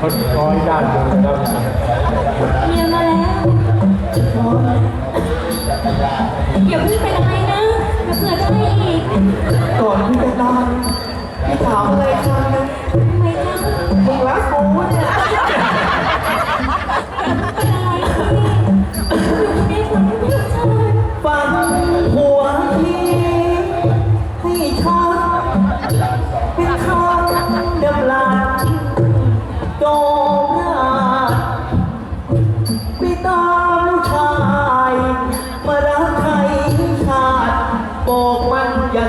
คนาคอยด้านนะครับ เยี่ยมากเลย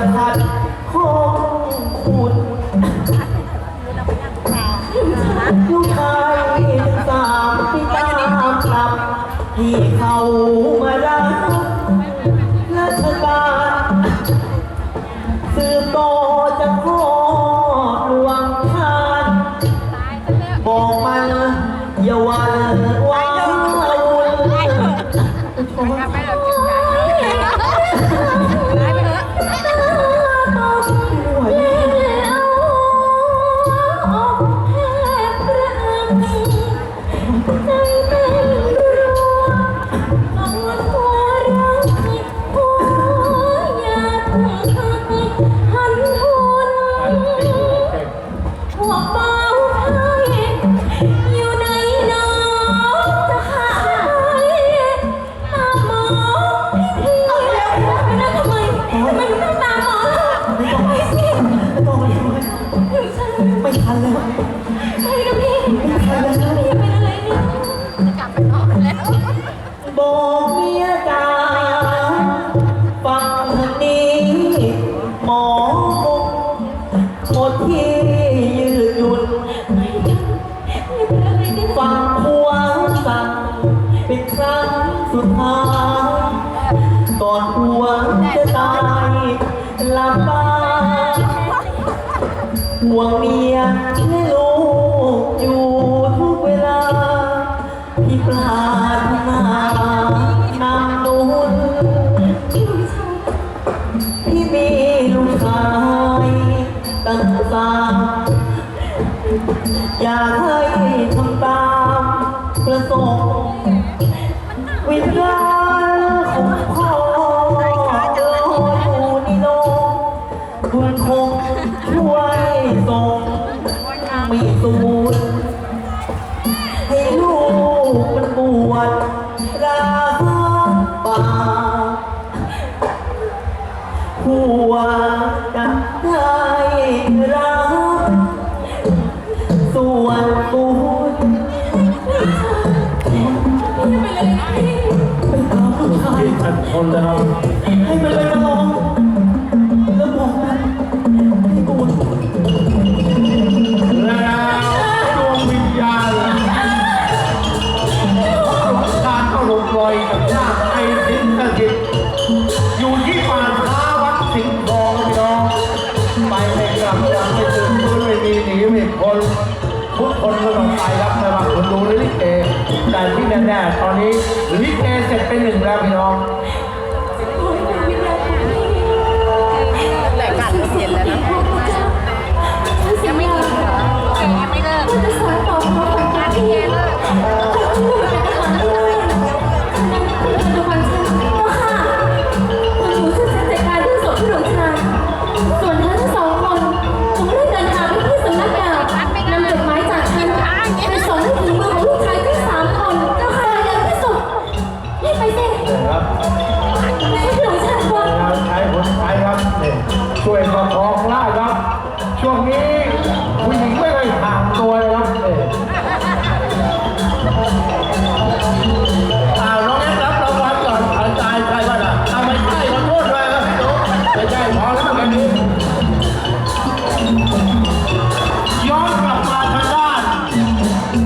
มันอย่าขัดข้องคุณลูกชายสามที่ตามกลับที่เขามารับราชการสืบต่อจากพ่อหลวงทานบอกมันอย่าหวันไหวพ ฉันไม่ทันแล้วไปกับพี่พี่เป็นอะไรเนี่ยบอกเมียจ๋าฟังทางนี้ หมอคงหมดที่ยืดหยุ่นฟังหัวสั่งเป็นครั้งสุดท้าย ก่อนหัวจะตายลับตา ห่วงเมียและลูกอยู่ทุกเวลาที่ปรารถนานำนุนพี่มีลูกชายตั้งสามอยากให้ทำตามประสงค์วิญญา ม่สูญให้ลูกมันบวชราบาหัวกันได้รักส่วนบุญพี่เป็นอะไรเนี่ยไปตามผู้ชายให้มันไปลอง อยู่ที่ป่าช้าวัดสิงห์ทองพี่น้องไปไม่กลับยังไม่ถึงพื้นไม่มีหนีไม่พ้นทุกคนก็ต้องไปรับไม่ว่าคนดูหรือลิเกแต่ที่แน่ๆตอนนี้ลิเกเสร็จเป็นหนึ่งแล้วพี่น้อง